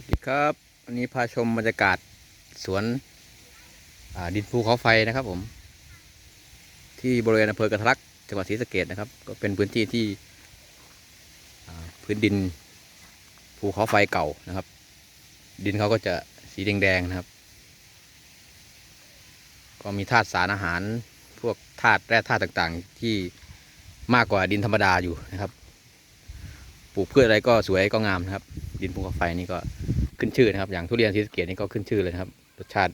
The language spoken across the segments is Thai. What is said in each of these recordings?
วัสดีครับวันนี้พาชมบรรยากาศสวนดินภูเขาไฟนะครับผม ที่บริเวณอำเภอกระทลักจังหวัดศรีสะเกดนะครับ ก็เป็นพื้นที่ที่พื้นดินภูเขาไฟเก่านะครับ ดินเขาก็จะสีแดงๆนะครับ ก็มีธาตุสารอาหาร พวกธาตุแร่ธาตุต่างๆ ที่มากกว่าดินธรรมดาอยู่นะครับ ปลูกพืชอะไรก็สวยก็งามนะครับ ดินภูเขาไฟนี่ก็ขึ้นชื่อนะครับ อย่างทุเรียนศรีสเกดนี่ก็ขึ้นชื่อเลยครับ รสชาติ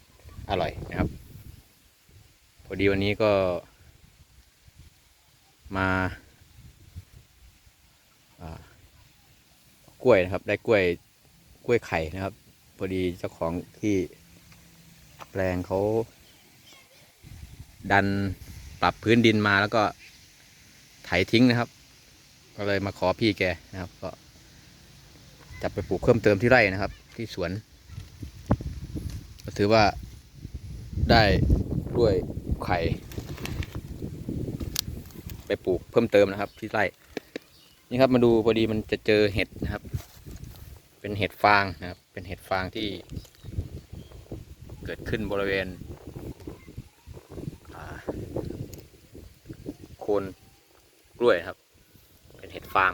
อร่อยนะครับ พอดีวันนี้ก็มาากล้วยนะครับ ได้กล้วยกล้วยไข่นะครับ พอดีเจ้าของที่แปลงเขาดันปรับพื้นดินมาแล้วก็ไถทิ้งนะครับ ก็เลยมาขอพี่แกนะครับก็ จะไปปลูกเพิ่มเติมที่ไร่นะครับ ที่สวนก็ถือว่าได้กล้วยไข่ ไปปลูกเพิ่มเติมนะครับ ที่ไร่นี่ครับมาดูพอดีมันจะเจอเห็ดนะครับ เป็นเห็ดฟางนะครับ เป็นเห็ดฟางที่ เกิดขึ้นบริเวณโคนกล้วยครับ เป็นเห็ดฟาง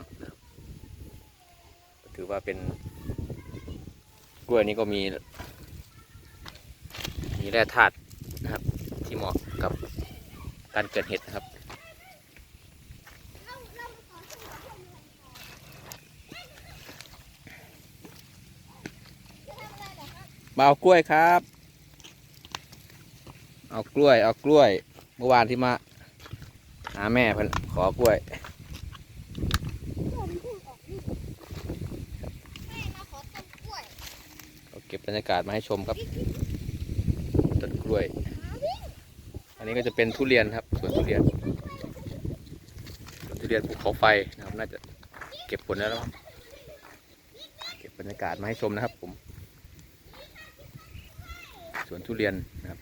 ถือว่าเป็น กล้วยนี้ก็มี มีแร่ธาตุนะครับ ที่เหมาะกับการเกิดเห็ดนะครับมาเอากล้วยครับ เอากล้วย เอากล้วย เมื่อวานที่มา หาแม่เพิ่นขอกล้วย ผมเพิ่งออกลูกแม่มาขอต้นกล้วย ก็ เก็บบรรยากาศมาให้ชมครับต้นกล้วย อันนี้ก็จะเป็นทุเรียนครับสวนทุเรียนสวนทุเรียนภูเขาไฟนะครับ น่าจะเก็บผลแล้วมั้งเก็บบรรยากาศมาให้ชมนะครับ ผมสวนทุเรียนนะครับ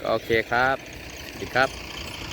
ก็โอเคครับสวัสดีครับ